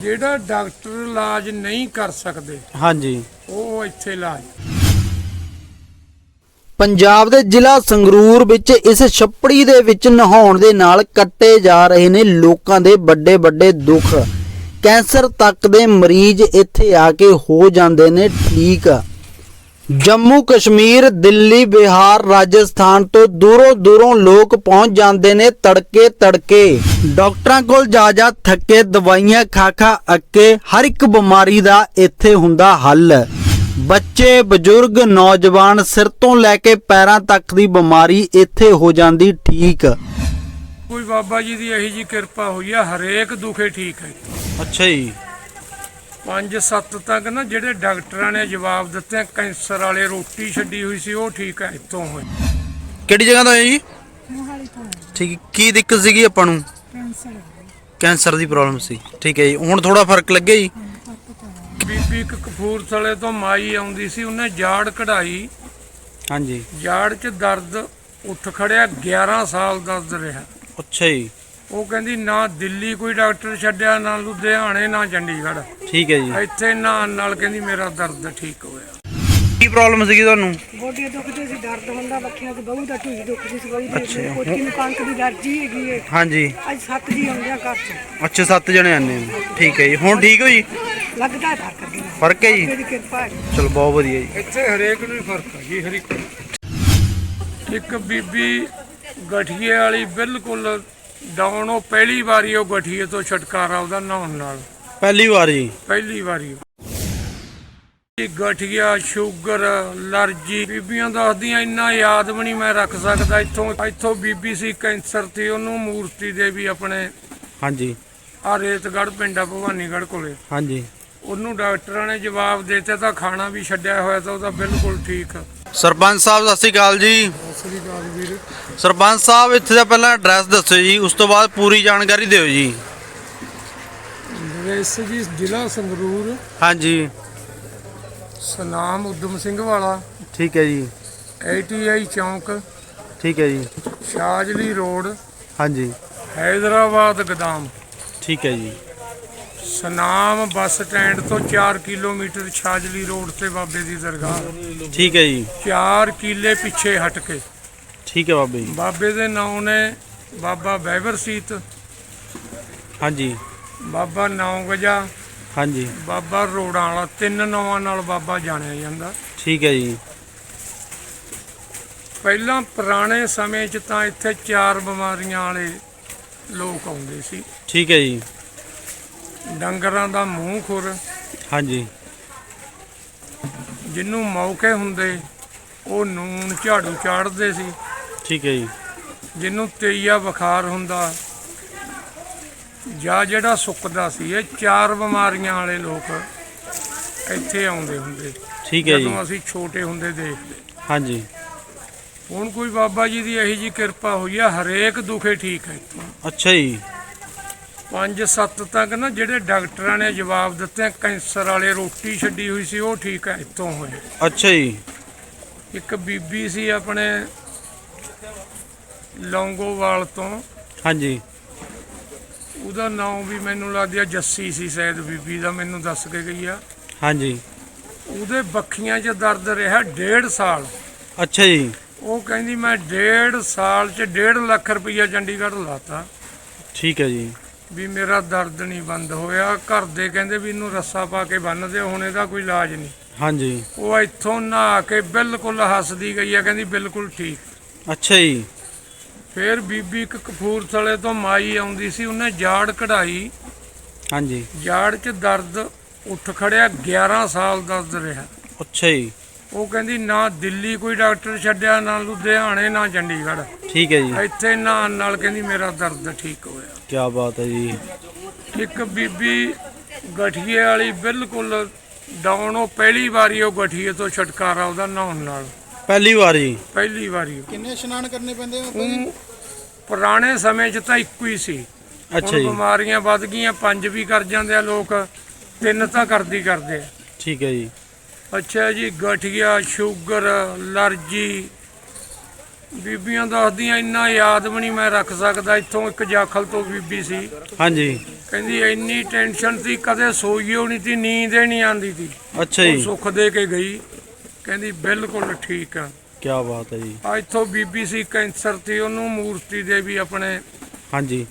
ਜਿਹੜਾ ਡਾਕਟਰ ਇਲਾਜ ਨਹੀਂ ਕਰ ਸਕਦੇ ਹਾਂਜੀ। ਉਹ ਇੱਥੇ ਇਲਾਜ। ਪੰਜਾਬ ਦੇ ਜ਼ਿਲ੍ਹਾ ਸੰਗਰੂਰ ਵਿੱਚ ਇਸ ਛੱਪੜੀ ਦੇ ਵਿੱਚ ਨਹਾਉਣ ਦੇ ਨਾਲ ਕੱਟੇ ਜਾ ਰਹੇ ਨੇ ਲੋਕਾਂ ਦੇ ਵੱਡੇ ਵੱਡੇ ਦੁੱਖ। ਕੈਂਸਰ ਤੱਕ ਦੇ ਮਰੀਜ਼ ਇੱਥੇ ਆ ਕੇ ਹੋ ਜਾਂਦੇ ਨੇ ਠੀਕ। ਜੰਮੂ ਕਸ਼ਮੀਰ ਦਿੱਲੀ ਬਿਹਾਰ ਰਾਜਸਥਾਨ ਤੋਂ ਦੂਰੋਂ ਦੂਰੋਂ ਲੋਕ ਪਹੁੰਚ ਜਾਂਦੇ ਨੇ ਤੜਕੇ ਤੜਕੇ। ਡਾਕਟਰਾਂ ਕੋਲ ਜਾ ਜਾ ਥੱਕੇ ਦਵਾਈਆਂ ਖਾ ਖਾ ਅੱਕੇ ਹਰ ਇੱਕ ਬਿਮਾਰੀ ਦਾ ਇੱਥੇ ਹੁੰਦਾ ਹੱਲ। ਬੱਚੇ ਬਜ਼ੁਰਗ ਨੌਜਵਾਨ ਸਿਰ ਤੋਂ ਲੈ ਕੇ ਪੈਰਾਂ ਤੱਕ ਦੀ ਬਿਮਾਰੀ ਇੱਥੇ ਹੋ ਜਾਂਦੀ ਠੀਕ। ਕੋਈ ਬਾਬਾ ਜੀ ਦੀ ਇਹੀ ਜੀ ਕਿਰਪਾ ਹੋਈ ਆ ਹਰੇਕ ਦੁਖੇ ਠੀਕ ਹੈ। ਅੱਛਾ ਜੀ। 5-7 ਤੱਕ ਨਾ ਜਿਹੜੇ ਡਾਕਟਰਾਂ ਨੇ ਜਵਾਬ ਦਿੱਤੇ ਕੈਂਸਰ ਵਾਲੇ ਰੋਟੀ ਛੱਡੀ ਹੋਈ ਸੀ ਉਹ ਠੀਕ ਹੈ ਇੱਥੋਂ ਹੋਈ। ਕਿਹੜੀ ਜਗ੍ਹਾ ਤੋਂ ਹੈ ਜੀ? ਮੋਹਾਲੀ ਤੋਂ ਹੈ, ਠੀਕ ਹੈ। ਕੀ ਦਿੱਕਤ ਸੀਗੀ ਆਪਾਂ ਨੂੰ? ਕੈਂਸਰ ਦੀ ਪ੍ਰੋਬਲਮ ਸੀ। ਠੀਕ ਹੈ ਜੀ ਹੁਣ ਥੋੜਾ ਫ਼ਰਕ ਲੱਗਿਆ ਜੀ। ਬੀਬੀ ਇੱਕ ਕਪੂਰਥਲੇ ਤੋਂ ਮਾਈ ਆਉਂਦੀ ਸੀ ਉਹਨੇ ਜਾੜ ਕਢਾਈ। ਹਾਂਜੀ। ਜਾੜ 'ਚ ਦਰਦ ਉੱਠ ਖੜਿਆ 11 ਸਾਲ ਦਰਦ ਰਿਹਾ। ਅੱਛਾ ਜੀ। ਉਹ ਕਹਿੰਦੀ ਨਾ ਦਿੱਲੀ ਕੋਈ ਡਾਕਟਰ ਛੱਡਿਆ ਨਾ ਲੁਧਿਆਣੇ ਨਾ ਚੰਡੀਗੜ੍ਹ। ਠੀਕ ਹੈ ਜੀ। ਇੱਥੇ ਨਾ ਨਾਲ ਕਹਿੰਦੀ ਮੇਰਾ ਦਰਦ ਠੀਕ ਹੋਇਆ। ਕੀ ਪ੍ਰੋਬਲਮ ਸੀਗੀ ਤੁਹਾਨੂੰ? ਗੋਡੇ ਦੁਖਦੇ ਸੀ ਦਰਦ ਹੁੰਦਾ ਬੱਖੀਆਂ 'ਚ ਬਹੂ ਦਾ ਢੂਈ ਦੁਖਦੀ ਸੀ ਬਹੂ ਅੱਛਾ। ਦੀ ਕੋਟੀ ਨੂੰ ਕਣਕ ਦੀ ਦਰਜੀ ਹੈਗੀ ਹੈ। ਹਾਂਜੀ। ਅੱਜ ਸੱਤ ਦੀ ਆਉਂਦਿਆਂ ਘਰ 'ਚ। ਅੱਛਾ ਸੱਤ ਜਣੇ ਆਨੇ ਨੇ ਠੀਕ ਹੈ ਜੀ। ਹੁਣ ਠੀਕ ਹੋ ਜੀ? ਲੱਗਦਾ ਹੈ ਫ਼ਰਕ ਅੱਗੇ। ਨਾਲੋਂ। ਫ਼ਰਕ ਹੈ ਜੀ? ਕਿਰਪਾ ਹੈ। ਚਲੋ ਬਹੁਤ ਵਧੀਆ ਜੀ। ਇੱਥੇ ਹਰੇਕ ਨੂੰ ਹੀ ਫ਼ਰਕ ਹੈ ਜੀ ਹਰੇਕ ਨੂੰ। ਇੱਕ ਬੀਬੀ ਗਠੀਏ ਵਾਲੀ ਬਿਲਕੁਲ ਡਾਉਣ ਉਹ ਪਹਿਲੀ ਵਾਰੀ ਉਹ ਗਠੀਏ ਤੋਂ ਛੁਟਕਾਰਾ ਉਹਦਾ ਨਹਾਉਣ ਨਾਲ। ਪਹਿਲੀ ਵਾਰ। ਜੀ ਪਹਿਲੀ ਵਾਰੀ। ਇਹ ਗਠੀਆ ਸ਼ੂਗਰ ਅਲਰਜੀ। ਬੀਬੀਆਂ ਦੱਸਦੀਆਂ ਇੰਨਾ ਯਾਦ ਵੀ ਨਹੀਂ ਮੈਂ ਰੱਖ ਸਕਦਾ। ਇੱਥੋਂ ਇੱਥੋਂ ਬੀਬੀ ਸੀ ਕੈਂਸਰ ਤੇ ਉਹਨੂੰ ਮੂਰਤੀ ਦੇਵੀ ਆਪਣੇ। ਹਾਂਜੀ। ਆ ਰੇਤਗੜ੍ਹ ਪਿੰਡਾ ਭਵਾਨੀਗੜ੍ਹ ਕੋਲੇ। ਹਾਂਜੀ। ਉਹਨੂੰ ਡਾਕਟਰਾਂ ਨੇ ਜਵਾਬ ਦੇ ਦਿੱਤਾ ਤਾਂ ਖਾਣਾ ਵੀ ਛੱਡਿਆ ਹੋਇਆ ਤਾਂ ਉਹਦਾ ਬਿਲਕੁਲ ਠੀਕ। ਆ ਸਰਪੰਚ ਸਾਹਿਬ ਸਤਿ ਸ਼੍ਰੀ ਅਕਾਲ ਜੀ। ਸ੍ਰੀ ਅਕਾਲ ਵੀਰ। ਸਰਪੰਚ ਸਾਹਿਬ ਇੱਥੇ ਦਾ ਪਹਿਲਾਂ ਐਡਰੈਸ ਦੱਸੋ ਜੀ ਉਸ ਤੋਂ ਬਾਅਦ ਪੂਰੀ ਜਾਣਕਾਰੀ ਦਿਓ ਜੀ। ਜੀ ਜ਼ਿਲ੍ਹਾ ਸੰਗਰੂਰ। ਹਾਂਜੀ। ਸਨਾਮ ਉਦਮ ਸਿੰਘ ਵਾਲਾ। ਠੀਕ ਹੈ ਜੀ। ਆਈਟੀਆਈ ਚੌਂਕ। ਠੀਕ ਹੈ ਜੀ। ਸ਼ਾਜਲੀ ਰੋਡ। ਹਾਂਜੀ। ਹੈਦਰਾਬਾਦ ਗਦਾਮ। ਠੀਕ ਹੈ ਜੀ। ਸਨਾਮ ਬੱਸ ਸਟੈਂਡ ਤੋਂ 4 ਕਿਲੋਮੀਟਰ ਛਾਜਲੀ ਰੋਡ ਤੇ ਬਾਬੇ ਦੀ ਦਰਗਾਹ। ਠੀਕ ਹੈ ਜੀ। 4 ਕਿਲੇ ਪਿੱਛੇ ਹਟ ਕੇ। ਠੀਕ ਹੈ ਬਾਬਾ ਜੀ। ਬਾਬੇ ਦੇ ਨਾਮ ਨੇ ਬਾਬਾ ਬੈਵਰ ਸੀਤ। ਹਾਂਜੀ। ਬਾਬਾ ਨੌ ਗਜਾ ਹਾਂਜੀ। ਬਾਬਾ ਰੋੜਾਂ ਵਾਲਾ ਤਿੰਨ ਨਾਵਾਂ ਨਾਲ ਬਾਬਾ ਜਾਣਿਆ ਜਾਂਦਾ। ਠੀਕ ਹੈ ਜੀ। ਪਹਿਲਾਂ ਪੁਰਾਣੇ ਸਮੇਂ 'ਚ ਤਾਂ ਇੱਥੇ ਚਾਰ ਬਿਮਾਰੀਆਂ ਵਾਲੇ ਲੋਕ ਆਉਂਦੇ ਸੀ। ਠੀਕ ਹੈ ਜੀ। ਡੰਗਰਾਂ ਦਾ ਮੂੰਹ ਖੁਰ। ਹਾਂਜੀ। ਜਿਹਨੂੰ ਮੌਕੇ ਹੁੰਦੇ ਉਹ ਨੂਨ ਝਾੜੂ ਚਾੜਦੇ ਸੀ। ਠੀਕ ਹੈ ਜੀ। ਜਿਹਨੂੰ ਤੇਈਆ ਬੁਖਾਰ ਹੁੰਦਾ ਜਾਂ ਜਿਹੜਾ ਸੁੱਕਦਾ ਸੀ ਇਹ ਚਾਰ ਬਿਮਾਰੀਆਂ ਵਾਲੇ ਲੋਕ ਇੱਥੇ ਆਉਂਦੇ ਹੁੰਦੇ। ਠੀਕ ਹੈ ਜੀ। ਜਦੋਂ ਅਸੀਂ ਛੋਟੇ ਹੁੰਦੇ ਦੇਖਦੇ। ਹਾਂਜੀ। ਹੁਣ ਕੋਈ ਬਾਬਾ ਜੀ ਦੀ ਇਹੀ ਜੀ ਕਿਰਪਾ ਹੋਈ ਆ ਹਰੇਕ ਦੁਖੇ ਠੀਕ ਹੈ। ਇੱਥੋਂ ਅੱਛਾ ਜੀ। 5-7 ਤੱਕ ਨਾ ਜਿਹੜੇ ਡਾਕਟਰਾਂ ਨੇ ਜਵਾਬ ਦਿੱਤੇ ਆ, ਕੈਂਸਰ ਵਾਲੇ ਰੋਟੀ ਛੱਡੀ ਹੋਈ ਸੀ ਉਹ ਠੀਕ ਹੈ ਇੱਥੋਂ ਹੋਏ। ਅੱਛਾ ਜੀ। ਇੱਕ ਬੀਬੀ ਸੀ ਆਪਣੇ ਲੌਂਗੋਵਾਲ ਤੋਂ। ਹਾਂਜੀ। ਉਹਦਾ ਨਾਮ ਵੀ ਮੈਨੂੰ ਲੱਗਦਾ ਜੱਸੀ ਸੀ ਸ਼ਾਇਦ ਬੀਬੀ ਦਾ ਮੈਨੂੰ ਦੱਸ ਕੇ ਗਈ ਆ। ਹਾਂਜੀ। ਉਹਦੇ ਬੱਖੀਆਂ 'ਚ ਦਰਦ ਰਿਹਾ ਡੇਢ ਸਾਲ। ਅੱਛਾ ਜੀ। ਉਹ ਕਹਿੰਦੀ ਮੈਂ ਡੇਢ ਸਾਲ 'ਚ ਡੇਢ ਲੱਖ ਰੁਪਈਆ ਚੰਡੀਗੜ੍ਹ ਲਾਤਾ। ਠੀਕ ਹੈ ਜੀ। ਵੀ ਮੇਰਾ ਦਰਦ ਨਹੀਂ ਬੰਦ ਹੋਇਆ। ਘਰ ਦੇ ਕਹਿੰਦੇ ਵੀ ਇਹਨੂੰ ਰੱਸਾ ਪਾ ਕੇ ਬੰਨ ਦਿਓ ਹੁਣ ਇਹਦਾ ਕੋਈ ਇਲਾਜ ਨਹੀਂ। ਹਾਂਜੀ। ਉਹ ਇੱਥੋਂ ਨਹਾ ਕੇ ਬਿਲਕੁਲ ਹੱਸਦੀ ਗਈ ਆ ਕਹਿੰਦੀ ਬਿਲਕੁਲ ਠੀਕ। ਅੱਛਾ ਜੀ। ਫਿਰ ਬੀਬੀ ਇੱਕ ਕਪੂਰਥਲੇ ਤੋਂ ਮਾਈ ਆਉਂਦੀ ਸੀ ਉਹਨੇ ਜਾੜ ਕਢਾਈ। ਹਾਂਜੀ। ਜਾੜ 'ਚ ਦਰਦ ਉੱਠ ਖੜਿਆ 11 ਸਾਲ ਦਰਦ ਰਿਹਾ। ਅੱਛਾ ਜੀ। ਉਹ ਕਹਿੰਦੀ ਨਾ ਦਿੱਲੀ ਕੋਈ ਡਾਕਟਰ ਛੱਡਿਆ ਨਾ ਲੁਧਿਆਣੇ ਨਾ ਚੰਡੀਗੜ੍ਹ। ਠੀਕ ਹੈ ਜੀ। ਇੱਥੇ ਨਾ ਨਾਲ ਕਹਿੰਦੀ ਮੇਰਾ ਦਰਦ ਠੀਕ ਹੋਇਆ। ਕੀ ਬਾਤ ਹੈ ਜੀ। ਇੱਕ ਬੀਬੀ ਗਠੀਏ ਵਾਲੀ ਬਿਲਕੁਲ ਡਾਉਣ ਉਹ ਪਹਿਲੀ ਵਾਰੀ ਉਹ ਗਠੀਏ ਤੋਂ ਛੁਟਕਾਰਾ ਉਹਦਾ ਨਹਾਉਣ ਨਾਲ। ਪਹਿਲੀ ਵਾਰ। ਜੀ ਪਹਿਲੀ ਵਾਰੀ। ਕਿੰਨੇ ਇਸ਼ਨਾਨ ਕਰਨੇ ਪੈਂਦੇ ਆ ਉਹ ਪੁਰਾਣੇ ਸਮੇਂ 'ਚ ਤਾਂ ਇੱਕੋ ਹੀ ਸੀ। ਅੱਛਾ ਹੁਣ ਜੀ। ਬਿਮਾਰੀਆਂ ਵੱਧ ਗਈਆਂ ਪੰਜ ਵੀ ਕਰ ਜਾਂਦੇ ਆ ਲੋਕ ਤਿੰਨ ਤਾਂ ਕਰਦੀ ਕਰਦੇ ਆ। ਠੀਕ ਹੈ ਜੀ। ਅੱਛਾ ਜੀ ਗਠੀਆ ਸ਼ੂਗਰ ਅਲਰਜੀ। ਬੀਬੀਆਂ ਦੱਸਦੀਆਂ ਇੰਨਾ ਯਾਦ ਵੀ ਨਹੀਂ ਮੈਂ ਰੱਖ ਸਕਦਾ। ਇੱਥੋਂ ਇੱਕ ਜਾਖਲ ਤੋਂ ਬੀਬੀ ਸੀ। ਹਾਂਜੀ। ਕਹਿੰਦੀ ਇੰਨੀ ਟੈਨਸ਼ਨ ਸੀ ਕਦੇ ਸੋਈਓ ਨਹੀਂ ਸੀ ਨੀਂਦ ਹੀ ਨਹੀਂ ਆਉਂਦੀ ਸੀ। ਅੱਛਾ ਉਹ ਜੀ ਸੁੱਖ ਦੇ ਕੇ ਗਈ। ਕਹਿੰਦੀ ਬਿਲਕੁਲ ਠੀਕ ਆ। ਕੀ ਬਾਤ ਹੈ ਜੀ। ਆ ਇੱਥੋਂ ਬੀਬੀ ਸੀ ਕੈਂਸਰ ਤੇ ਉਹਨੂੰ ਮੂਰਤੀ ਦੇਵੀ ਆਪਣੇ ਹਾਂਜੀ।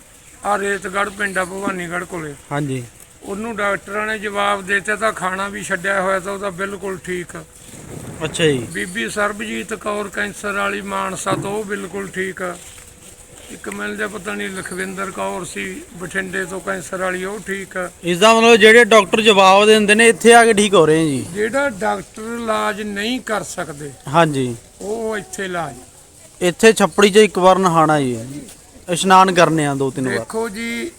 ਆ ਰੇਤਗੜ੍ਹ ਪਿੰਡਾ ਭਵਾਨੀਗੜ੍ਹ ਕੋਲੇ। ਹਾਂਜੀ। ਉਹਨੂੰ ਡਾਕਟਰਾਂ ਨੇ ਜਵਾਬ ਦਿੱਤਾ ਤਾਂ ਖਾਣਾ ਵੀ ਛੱਡਿਆ ਹੋਇਆ ਤਾਂ ਉਹਦਾ ਬਿਲਕੁਲ ਠੀਕ ਆ। ਅੱਛਾ ਜੀ। ਬੀਬੀ ਸਰਬਜੀਤ ਕੌਰ ਕੈਂਸਰ ਵਾਲੀ ਮਾਨਸਾ ਤੋਂ ਉਹ ਬਿਲਕੁਲ ਠੀਕ ਆ। ਇੱਕ ਮਿਲ ਜਾ ਪਤਾ ਨਹੀਂ ਲਖਵਿੰਦਰ ਕੌਰ ਸੀ ਬਠਿੰਡੇ ਤੋਂ ਕੈਂਸਰ ਵਾਲੀ ਉਹ ਠੀਕ ਆ। ਇਸ ਦਾ ਮਤਲਬ ਜਿਹੜੇ ਡਾਕਟਰ ਜਵਾਬ ਦਿੰਦੇ ਨੇ ਇੱਥੇ ਆ ਕੇ ਠੀਕ ਹੋ ਰਹੇ ਜੀ। ਜਿਹੜਾ ਡਾਕਟਰ ਇਲਾਜ ਨਹੀਂ ਕਰ ਸਕਦੇ ਹਾਂਜੀ। ਉਹ ਇੱਥੇ ਇਲਾਜ ਇੱਥੇ ਛੱਪੜੀ 'ਚ ਇੱਕ ਵਾਰ ਨਹਾਣਾ ਜੀ। ਇਸ਼ਨਾਨ ਕਰਨੇ ਆ ਦੋ ਤਿੰਨ ਵਾਰ। ਦੇਖੋ ਜੀ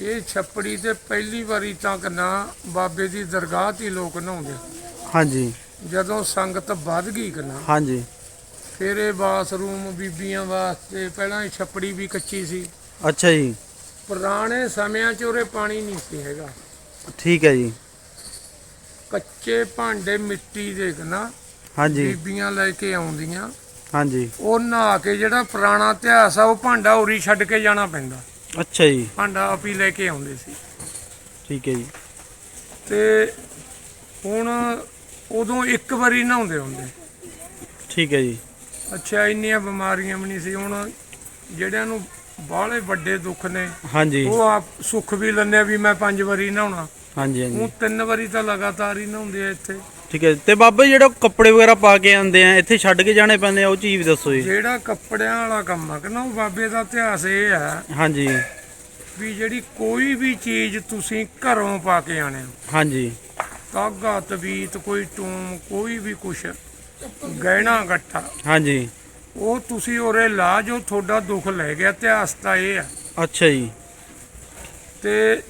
ਇਹ ਛੱਪੜੀ ਤੇ ਪਹਿਲੀ ਵਾਰੀ ਤੱਕ ਨਾ ਬਾਬੇ ਦੀ ਦਰਗਾਹ ਤੇ ਲੋਕ ਨਹਾਉਂਦੇ। ਹਾਂਜੀ। ਜਦੋਂ ਸੰਗਤ ਵੱਧ ਗਈ ਕਨਾ ਹਾਂਜੀ। ਫਿਰ ਇਹ ਬਾਥਰੂਮ ਬੀਬੀਆਂ ਵਾਸਤੇ ਪਹਿਲਾਂ ਇਹ ਛੱਪੜੀ ਵੀ ਕੱਚੀ ਸੀ। ਅੱਛਾ ਜੀ। ਪੁਰਾਣੇ ਸਮਿਆਂ 'ਚ ਉਰੇ ਪਾਣੀ ਨਹੀਂ ਸੀ ਹੈਗਾ। ਠੀਕ ਹੈ ਜੀ। ਕੱਚੇ ਭਾਂਡੇ ਮਿੱਟੀ ਦੇ ਨਾ ਹਾਂਜੀ। ਬੀਬੀਆਂ ਲੈ ਕੇ ਆਉਂਦੀਆਂ। ਹਾਂਜੀ। ਉਹ ਨਹਾ ਕੇ ਜਿਹੜਾ ਪੁਰਾਣਾ ਇਤਿਹਾਸ ਆ ਉਹ ਭਾਂਡਾ ਉਰੀ ਛੱਡ ਕੇ ਜਾਣਾ ਪੈਂਦਾ। ਅੱਛਾ ਜੀ। ਭਾਂਡਾ ਆਪ ਹੀ ਲੈ ਕੇ ਆਉਂਦੇ ਸੀ। ਠੀਕ ਹੈ ਜੀ। ਤੇ ਹੁਣ ਉਦੋਂ ਇੱਕ ਵਾਰੀ ਨਹਾਉਂਦੇ ਹੁੰਦੇ। ਠੀਕ ਹੈ ਜੀ। ਅੱਛਾ ਇੰਨੀਆਂ ਬਿਮਾਰੀਆਂ ਵੀ ਨਹੀਂ ਸੀ। ਹੁਣ ਜਿਹੜਿਆਂ ਨੂੰ ਬਾਹਲੇ ਵੱਡੇ ਦੁੱਖ ਨੇ ਹਾਂਜੀ। ਉਹ ਆਪ ਸੁੱਖ ਵੀ ਲੈਂਦੇ ਆ ਵੀ ਮੈਂ ਪੰਜ ਵਾਰੀ ਨਹਾਉਣਾ। ਹਾਂਜੀ ਉਹ ਹਾਂਜੀ ਤਿੰਨ ਵਾਰੀ ਤਾਂ ਲਗਾਤਾਰ ਹੀ ਨਹਾਉਂਦੇ ਆ ਇੱਥੇ। ਠੀਕ ਹੈ। ਤੇ ਬਾਬਾ ਜੀ ਜਿਹੜਾ ਕੱਪੜੇ ਵਗੈਰਾ ਪਾ ਕੇ ਆਉਂਦੇ ਆ ਇੱਥੇ ਛੱਡ ਕੇ ਜਾਣੇ ਪੈਂਦੇ ਆ ਉਹ ਚੀਜ਼ ਵੀ ਦੱਸੋ ਜੀ। ਜਿਹੜਾ ਕੱਪੜਿਆਂ ਵਾਲਾ ਕੰਮ ਆ ਕਿ ਨਾ ਉਹ ਬਾਬੇ ਦਾ ਇਤਿਹਾਸ ਇਹ ਆ ਹਾਂਜੀ। ਵੀ ਜਿਹੜੀ ਕੋਈ ਵੀ ਚੀਜ਼ ਤੁਸੀਂ ਘਰੋਂ ਪਾ ਕੇ ਆਣੇ ਹੋ। ਹਾਂਜੀ। ਕਾਗਾ ਤਵੀਤ ਕੋਈ ਟੂਮ ਕੋਈ ਵੀ ਕੁਛ ਗਹਿਣਾ ਗੱਟਾ। ਹਾਂਜੀ। ਉਹ ਤੁਸੀਂ ਉਰੇ ਲਾ ਜੋ ਤੁਹਾਡਾ ਦੁੱਖ ਲੈ ਗਿਆ ਇਤਿਹਾਸ ਤਾਂ ਇਹ ਆ। ਅੱਛਾ ਜੀ। ਤੇ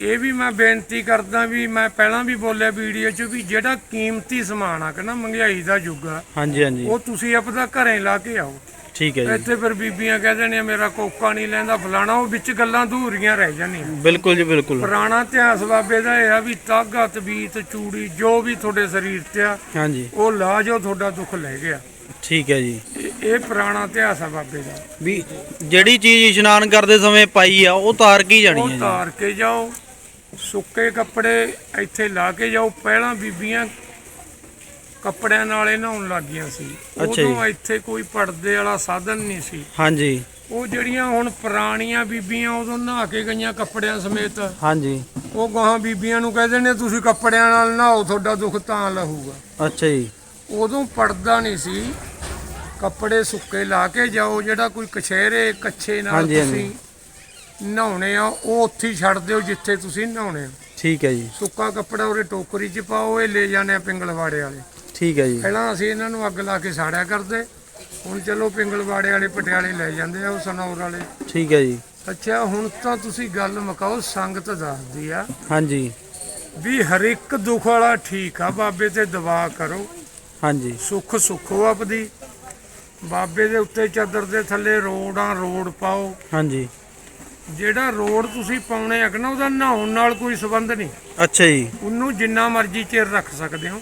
ਇਹ ਵੀ ਮੈਂ ਬੇਨਤੀ ਕਰਦਾ ਵੀ ਮੈਂ ਪਹਿਲਾਂ ਵੀ ਬੋਲਿਆ ਵੀਡੀਓ 'ਚ ਵੀ ਜਿਹੜਾ ਕੀਮਤੀ ਸਮਾਨ ਆ ਕਿ ਨਾ ਮਹਿੰਗਾਈ ਦਾ ਯੁੱਗ ਆ ਹਾਂਜੀ ਹਾਂਜੀ। ਉਹ ਤੁਸੀਂ ਆਪਦਾ ਘਰੇ ਲਾ ਕੇ ਆਓ। ਠੀਕ ਹੈ ਜੀ। ਇੱਥੇ ਫਿਰ ਬੀਬੀਆਂ ਕਹਿ ਦੇਣੀਆਂ ਮੇਰਾ ਕੋਕਾ ਨਹੀਂ ਲੈਂਦਾ ਫਲਾਣਾ ਉਹ ਵਿੱਚ ਗੱਲਾਂ ਅਧੂਰੀਆਂ ਰਹਿ ਜਾਂਦੀਆਂ। ਬਿਲਕੁਲ ਜੀ ਬਿਲਕੁਲ। ਪੁਰਾਣਾ ਇਤਿਹਾਸ ਬਾਬੇ ਦਾ ਇਹ ਆ ਵੀ ਤਾਗਾ ਤਬੀਤ ਚੂੜੀ ਜੋ ਵੀ ਤੁਹਾਡੇ ਸਰੀਰ ਤੇ ਆ ਹਾਂਜੀ। ਉਹ ਲਾ ਜੋ ਤੁਹਾਡਾ ਦੁੱਖ ਲੈ ਗਿਆ। ਠੀਕ ਹੈ ਜੀ। ਇਹ- ਇਹ ਪੁਰਾਣਾ ਇਤਿਹਾਸ ਆ ਬਾਬੇ ਦਾ। ਵੀ ਜਿਹੜੀ ਚੀਜ਼ ਇਸ਼ਨਾਨ ਕਰਦੇ ਸਮੇਂ ਪਾਈ ਆ ਉਹ ਤਾਰ ਕੀ ਜਾਣੀ ਉਹ ਹੈ ਜੀ। ਤਾਰ ਕੇ ਜਾਓ ਸੁੱਕੇ ਕੱਪੜੇ ਇੱਥੇ ਲਾ ਕੇ ਜਾਓ ਪਹਿਲਾਂ ਬੀਬੀਆਂ ਕੱਪੜਿਆਂ ਨਾਲ ਇਹ ਨਹਾਉਣ ਲੱਗੀਆਂ ਸੀ। ਅੱਛਾ ਜੀ। ਉਦੋਂ ਇੱਥੇ ਕੋਈ ਪਰਦੇ ਵਾਲਾ ਸਾਧਨ ਨਹੀਂ ਸੀ। ਹਾਂਜੀ। ਉਹ ਜਿਹੜੀਆਂ ਹੁਣ ਪੁਰਾਣੀਆਂ ਬੀਬੀਆਂ ਉਦੋਂ ਨਹਾ ਕੇ ਗਈਆਂ ਕੱਪੜਿਆਂ ਸਮੇਤ ਹਾਂਜੀ। ਉਹ ਗਾਹਾਂ ਬੀਬੀਆਂ ਨੂੰ ਕਹਿੰਦੇ ਨੇ ਤੁਸੀਂ ਕੱਪੜਿਆਂ ਨਾਲ ਨਹਾਓ ਤੁਹਾਡਾ ਦੁੱਖ ਤਾਂ ਲਹੂਗਾ। ਅੱਛਾ ਜੀ। ਉਦੋਂ ਪਰਦਾ ਨਹੀਂ ਸੀ। ਕੱਪੜੇ ਸੁੱਕੇ ਲਾ ਕੇ ਜਾਓ ਜਿਹੜਾ ਕੋਈ ਕਛਹਿਰੇ ਕੱਛੇ ਨਾਲ ਹਾਂਜੀ, ਹਾਂਜੀ। ਤੁਸੀਂ ਨਹਾਉਣੇ ਆ ਉਹ ਉੱਥੇ ਹੀ ਛੱਡ ਦਿਓ ਜਿੱਥੇ ਤੁਸੀਂ ਨਹਾਉਣੇ ਆ। ਠੀਕ ਹੈ ਜੀ। ਸੁੱਕਾ ਕੱਪੜਾ ਉਹਦੇ ਟੋਕਰੀ 'ਚ ਪਾਓ ਇਹ ਲੈ ਜਾਂਦੇ ਆ ਪਿੰਗਲਵਾੜੇ ਵਾਲੇ। ਠੀਕ ਹੈ ਜੀ। ਪਹਿਲਾਂ ਅਸੀਂ ਇਹਨਾਂ ਨੂੰ ਅੱਗ ਲਾ ਕੇ ਸਾੜਿਆ ਕਰਦੇ। ਹੁਣ ਚਲੋ ਪਿੰਗਲਵਾੜੇ ਵਾਲੇ ਪਟਿਆਲੇ ਲੈ ਜਾਂਦੇ ਆ ਉਹ ਸਨੌਰ ਵਾਲੇ। ਠੀਕ ਹੈ ਜੀ। ਅੱਛਾ ਹੁਣ ਤਾਂ ਤੁਸੀਂ ਗੱਲ ਮੁਕਾਓ ਸੰਗਤ ਦੱਸਦੀ ਆ ਹਾਂਜੀ। ਵੀ ਹਰ ਇੱਕ ਦੁੱਖ ਵਾਲਾ ਠੀਕ ਆ ਬਾਬੇ ਤੇ ਦਵਾ ਕਰੋ। ਹਾਂਜੀ। ਸੁੱਖ ਸੁੱਖੋ ਆਪਦੀ। ਬਾਬੇ ਦੇ ਉੱਤੇ ਚਾਦਰ ਦੇ ਥੱਲੇ ਰੋਡਾਂ ਰੋਡ ਪਾਓ। ਹਾਂਜੀ। ਜਿਹੜਾ ਰੋਡ ਤੁਸੀਂ ਪਾਉਣੇ ਆ ਕਿ ਨਾ ਉਹਦਾ ਨਹਾਉਣ ਨਾਲ ਕੋਈ ਸੰਬੰਧ ਨਹੀਂ। ਅੱਛਾ ਜੀ। ਉਹਨੂੰ ਜਿੰਨਾ ਮਰਜ਼ੀ ਚਿਰ ਰੱਖ ਸਕਦੇ ਹੋ।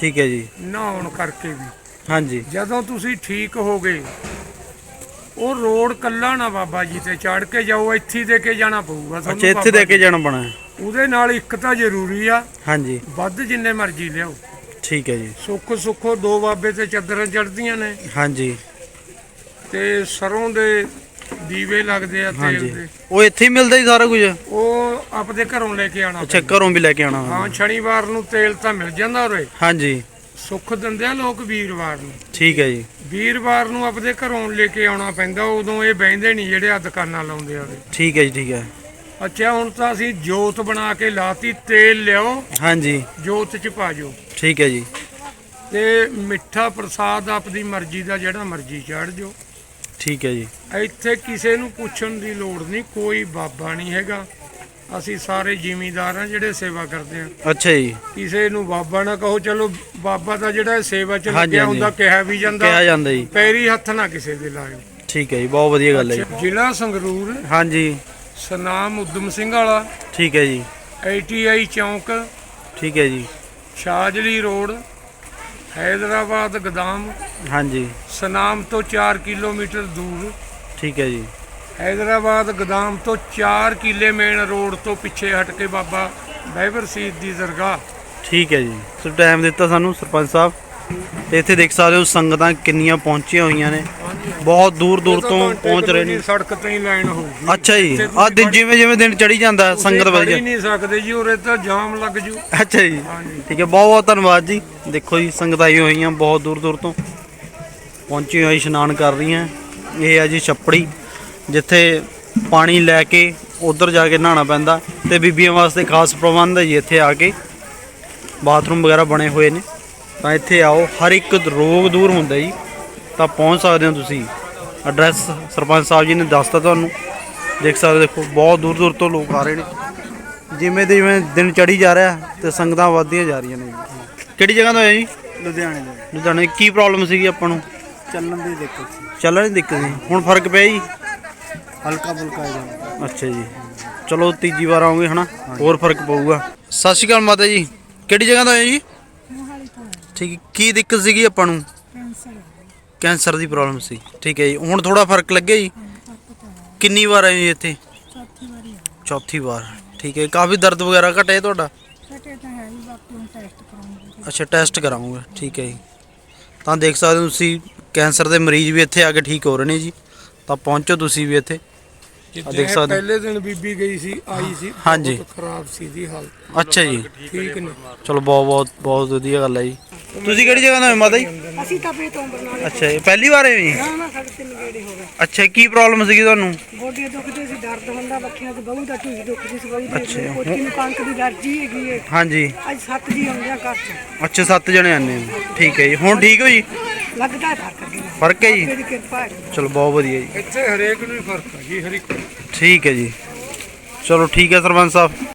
ਠੀਕ ਹੈ ਜੀ। ਨਹਾਉਣ ਕਰਕੇ ਵੀ। ਹਾਂਜੀ। ਜਦੋਂ ਤੁਸੀਂ ਠੀਕ ਹੋ ਗਏ ਉਹ ਰੋਡ ਕੱਲਾ ਨਾ ਬਾਬਾ ਜੀ ਤੇ ਚੜ ਕੇ ਜਾਓ ਇੱਥੇ ਦੇ ਕੇ ਜਾਣਾ ਪਊਗਾ ਅੱਛਾ ਇੱਥੇ ਦੇ ਕੇ ਜਾਣਾ ਪੈਣਾ। ਹੈ। ਉਹਦੇ ਨਾਲ ਇੱਕ ਤਾਂ ਜ਼ਰੂਰੀ ਆ ਹਾਂਜੀ। ਵੱਧ ਜਿੰਨੇ ਮਰਜ਼ੀ ਲਿਆਓ। ਠੀਕ ਹੈ ਜੀ। ਸੁੱਖ ਸੁੱਖੋ ਦੋ ਬਾਬੇ ਤੇ ਚਾਦਰਾਂ ਚੜਦੀਆਂ ਨੇ। ਹਾਂਜੀ। ਤੇ ਸਰੋਂ ਦੇ ਦੀਵੇ ਲੱਗਦੇ ਆ ਤੇਲ ਦੇ। ਉਹ ਇੱਥੇ ਹੀ ਮਿਲਦਾ ਜੀ ਸਾਰਾ ਕੁਝ? ਉਹ ਆਪਦੇ ਘਰੋਂ ਲੈ ਕੇ ਆਣਾ ਅੱਛਾ ਘਰੋਂ ਵੀ ਲੈ ਕੇ ਆਣਾ ਹਾਂ ਸ਼ਨੀਵਾਰ ਨੂੰ ਤੇਲ ਤਾਂ ਮਿਲ ਜਾਂਦਾ ਉਰੇ। ਹਾਂਜੀ। ਸੁੱਖ ਦਿੰਦੇ ਆ ਲੋਕ ਵੀਰਵਾਰ ਨੂੰ। ਠੀਕ ਹੈ ਜੀ। ਵੀਰਵਾਰ ਨੂੰ ਆਪਦੇ ਘਰੋਂ ਲੈ ਕੇ ਆਉਣਾ ਪੈਂਦਾ ਉਦੋਂ ਇਹ ਬਹਿੰਦੇ ਨਹੀਂ ਜਿਹੜੇ ਆ ਦੁਕਾਨਾਂ ਲਾਉਂਦੇ ਆ ਉਰੇ। ਠੀਕ ਹੈ ਜੀ ਠੀਕ ਹੈ। ਅੱਛਾ ਹੁਣ ਤਾਂ ਅਸੀਂ ਜੋਤ ਬਣਾ ਕੇ ਲਾਤੀ ਤੇਲ ਲਿਆਓ। ਹਾਂਜੀ। ਜੋਤ ਚ ਪਾ ਜੋ ਠੀਕ ਹੈ ਜੀ। ਤੇ ਮਿੱਠਾ ਪ੍ਰਸਾਦ ਆਪਦੀ ਮਰਜ਼ੀ ਦਾ ਜਿਹੜਾ ਮਰਜ਼ੀ ਚਾੜ ਜੋ ਠੀਕ ਹੈ ਜੀ। ਇੱਥੇ ਕਿਸੇ ਨੂੰ ਪੁੱਛਣ ਦੀ ਲੋੜ ਨਹੀਂ ਕੋਈ ਬਾਬਾ ਨਹੀਂ ਹੈਗਾ। ਅਸੀਂ ਸਾਰੇ ਜ਼ਿਮੀਂਦਾਰ ਆ ਜਿਹੜੇ ਸੇਵਾ ਕਰਦੇ ਆ ਅੱਛਾ ਜੀ। ਕਿਸੇ ਨੂੰ ਬਾਬਾ ਨਾ ਕਹੋ ਚਲੋ ਬਾਬਾ ਦਾ ਜਿਹੜਾ ਸੇਵਾ ਚ ਹਾਂਜੀ, ਲੱਗਿਆ ਹਾਂਜੀ। ਹੁੰਦਾ ਕਿਹਾ ਵੀ ਕਿਹਾ ਜਾਂਦਾ ਜਾਂਦਾ ਜੀ। ਪੈਰੀ ਹੱਥ ਨਾ ਕਿਸੇ ਦੇ ਲਾਇਓ। ਠੀਕ ਹੈ ਜੀ ਬਹੁਤ ਵਧੀਆ ਗੱਲ ਹੈ ਜੀ। ਜ਼ਿਲ੍ਹਾ ਸੰਗਰੂਰ ਹਾਂਜੀ। ਸਨਾਮ ਉਦਮ ਸਿੰਘ ਵਾਲਾ ਠੀਕ ਹੈ ਜੀ। ਆਈਟੀਆਈ ਚੌਂਕ ਠੀਕ ਹੈ ਜੀ। ਸ਼ਾਜਲੀ ਰੋਡ ਹੈਦਰਾਬਾਦ ਗਦਾਮ। ਹਾਂਜੀ। ਸਨਾਮ ਤੋਂ 4 ਕਿਲੋਮੀਟਰ ਦੂਰ। ਠੀਕ ਹੈ ਜੀ। ਹੈਦਰਾਬਾਦ ਗਦਾਮ ਤੋਂ 4 ਕਿਲੇ ਮੇਨ ਰੋਡ ਤੋਂ ਪਿੱਛੇ ਹਟ ਕੇ ਬਾਬਾ ਬੈਬਰ ਸੀਦ ਦੀ ਦਰਗਾਹ। ਠੀਕ ਹੈ ਜੀ। ਸੋ ਟਾਈਮ ਦਿੱਤਾ ਸਾਨੂੰ ਸਰਪੰਚ ਸਾਹਿਬ। ਤੇ ਇੱਥੇ ਦੇਖ ਸਕਦੇ ਹੋ ਸੰਗਤਾਂ ਕਿੰਨੀਆਂ ਪਹੁੰਚੀਆਂ ਹੋਈਆਂ ਨੇ। ਬਹੁਤ ਦੂਰ ਦੂਰ ਤੋਂ ਪਹੁੰਚ ਰਹੇ ਨੇ। ਸੜਕ ਤੇ ਹੀ ਲਾਈਨ ਹੋਊਗੀ ਅੱਛਾ ਜੀ। ਆ ਦਿਨ ਜਿਵੇਂ ਜਿਵੇਂ ਦਿਨ ਚੜੀ ਜਾਂਦਾ ਸੰਗਤ ਵਧੀਆ। ਨਹੀਂ ਸਕਦੇ ਜੀ ਉਰੇ ਤਾਂ ਜਾਮ ਲੱਗ ਜੂ। ਅੱਛਾ ਜੀ। ਠੀਕ ਹੈ ਬਹੁਤ ਬਹੁਤ ਧੰਨਵਾਦ ਜੀ। ਦੇਖੋ ਜੀ, ਸੰਗਤਾਂ ਆਈ ਹੋਈਆਂ ਬਹੁਤ ਦੂਰ ਦੂਰ ਤੋਂ। ਪਹੁੰਚੀ ਹੋਈ ਇਸ਼ਨਾਨ ਕਰ ਰਹੀਆਂ। ਇਹ ਹੈ ਜੀ ਛੱਪੜੀ, ਜਿੱਥੇ ਪਾਣੀ ਲੈ ਕੇ ਉਧਰ ਜਾ ਕੇ ਨਹਾਉਣਾ ਪੈਂਦਾ ਤੇ ਬੀਬੀਆਂ ਵਾਸਤੇ ਖਾਸ ਪ੍ਰਬੰਧ ਹੈ ਜੀ ਇੱਥੇ ਆ ਕੇ। ਬਾਥਰੂਮ ਵਗੈਰਾ ਬਣੇ ਹੋਏ ਨੇ। ਤਾਂ ਇੱਥੇ ਆਓ, ਹਰ ਇੱਕ ਰੋਗ ਦੂਰ ਹੁੰਦਾ ਜੀ। ਤਾਂ ਪਹੁੰਚ ਸਕਦੇ ਹੋ ਤੁਸੀਂ। ਐਡਰੈਸ ਸਰਪੰਚ ਸਾਹਿਬ ਜੀ ਨੇ ਦੱਸਤਾ ਤੁਹਾਨੂੰ। ਦੇਖ ਸਕਦੇ ਦੇਖੋ, ਬਹੁਤ ਦੂਰ ਦੂਰ ਤੋਂ ਲੋਕ ਆ ਰਹੇ ਨੇ। ਜਿਵੇਂ ਜਿਵੇਂ ਦਿਨ ਚੜੀ ਜਾ ਰਿਹਾ ਤੇ ਸੰਗਤਾਂ ਵੱਧਦੀਆਂ ਜਾ ਰਹੀਆਂ ਨੇ ਜੀ। ਕਿਹੜੀ ਜਗ੍ਹਾ ਤੋਂ ਆਏ ਜੀ? ਲੁਧਿਆਣੇ ਦੇ ਲੁਧਿਆਣੇ ਕੀ ਪ੍ਰੋਬਲਮ ਸੀਗੀ ਆਪਾਂ ਨੂੰ? ਚੱਲਣ ਦੀ ਦਿੱਕਤ ਸੀ। ਚੱਲਣ ਦੀ ਦਿੱਕਤ ਸੀ। ਹੁਣ ਫ਼ਰਕ ਪਿਆ ਜੀ? ਹਲਕਾ ਫੁਲਕਾ ਹੋ ਜਾਂਦਾ ਅੱਛਾ ਜੀ। ਚਲੋ ਤੀਜੀ ਵਾਰ ਆਉਂਗੇ ਹਨਾ? ਹੋਰ ਫ਼ਰਕ ਪਊਗਾ। ਸਤਿ ਸ਼੍ਰੀ ਅਕਾਲ ਮਾਤਾ ਜੀ। ਕਿਹੜੀ ਜਗ੍ਹਾ ਤੋਂ ਆਏ ਜੀ? ਠੀਕ। ਕੀ ਦਿੱਕਤ ਸੀਗੀ ਆਪਾਂ ਨੂੰ? ਕੈਂਸਰ ਦੀ ਪ੍ਰੋਬਲਮ ਸੀ। ਠੀਕ ਹੈ ਜੀ। ਹੁਣ ਥੋੜਾ ਫ਼ਰਕ ਲੱਗਿਆ ਜੀ? ਕਿੰਨੀ ਵਾਰ ਆਏ ਜੀ ਇੱਥੇ? ਚੌਥੀ ਵਾਰੀ ਚੌਥੀ ਵਾਰ। ਠੀਕ ਹੈ ਕਾਫੀ ਦਰਦ ਵਗੈਰਾ ਘਟਿਆ ਤੁਹਾਡਾ? ਘਟੇ ਤਾਂ ਹੈ ਹੀ ਬਾਕੀ ਹੁਣ ਟੈਸਟ ਕਰਾਉਂਗੇ ਅੱਛਾ ਟੈਸਟ ਕਰਾਉਂਗਾ, ਠੀਕ ਹੈ ਜੀ। ਤਾਂ ਦੇਖ ਸਕਦੇ ਹੋ ਤੁਸੀਂ, ਕੈਂਸਰ ਦੇ ਮਰੀਜ਼ ਵੀ ਇੱਥੇ ਆ ਕੇ ਠੀਕ ਹੋ ਰਹੇ ਨੇ ਜੀ। ਤਾਂ ਪਹੁੰਚੋ ਤੁਸੀਂ ਵੀ ਇੱਥੇ। ਜਿੱਥੇ ਦੇਖ ਸਕਦੇ ਹੋ। ਪਹਿਲੇ ਦਿਨ ਬੀਬੀ ਗਈ ਸੀ ਆਈ ਸੀ ਹਾਂਜੀ। ਬਹੁਤ ਖਰਾਬ ਸੀ ਦੀ ਹਾਲਤ। ਅੱਛਾ ਜੀ। ਠੀਕ ਨੇ ਚਲੋ ਬਹੁਤ ਬਹੁਤ ਬਹੁਤ ਵਧੀਆ ਗੱਲ ਹੈ ਜੀ। ਤੁਸੀਂ ਕਿਹੜੀ ਜਗ੍ਹਾ ਤੋਂ ਆਏ ਮਾਤਾ ਜੀ? ਅਸੀਂ ਤਾਂ ਬੇ ਤੋਂ ਬਰਨਾਲੇ ਅੱਛਾ ਜੀ ਪਹਿਲੀ ਵਾਰ ਆਏ ਜੀ? ਨਾ ਨਾ ਸਾਡੇ ਤਿੰਨ ਗੇੜੇ ਹੋ ਗਏ। ਅੱਛਾ ਕੀ ਪ੍ਰੋਬਲਮ ਸੀਗੀ ਤੁਹਾਨੂੰ? ਗੋਡੇ ਦੁਖਦੇ ਸੀ ਦਰਦ ਹੁੰਦਾ ਬੱਖੀਆਂ 'ਚ ਬਹੂ ਦਾ ਢੂਈ ਦੁਖਦੀ ਸੀ ਬਹੂ ਦੀ ਅੱਛਾ। ਕੋਟੀ ਨੂੰ ਕੰਕ ਦੀ ਅਲਰਜੀ ਹੈਗੀ ਹੈ। ਹਾਂਜੀ। ਅੱਜ ਸੱਤ ਜੀ ਆਉਂਦੇ ਆ ਘਰ 'ਚ। ਅੱਛਾ ਸੱਤ ਜਣੇ ਆਨੇ ਠੀਕ ਹੈ ਜੀ। ਹੁਣ ਠੀਕ ਹੋ ਜੀ? ਲੱਗਦਾ ਹੈ ਫ਼ਰਕ। ਫ਼ਰਕ ਹੈ ਜੀ? ਤੇਰੀ ਕਿਰਪਾ ਹੈ। ਚਲੋ ਬਹੁਤ ਵਧੀਆ ਜੀ। ਇੱਥੇ ਹਰੇਕ ਨੂੰ ਹੀ ਫ਼ਰਕ ਹੈ ਜੀ ਹਰ ਇੱਕ। ਠੀਕ ਹੈ ਜੀ। ਚਲੋ ਠੀਕ ਹੈ ਸਰਪੰਚ ਸਾਹਿਬ।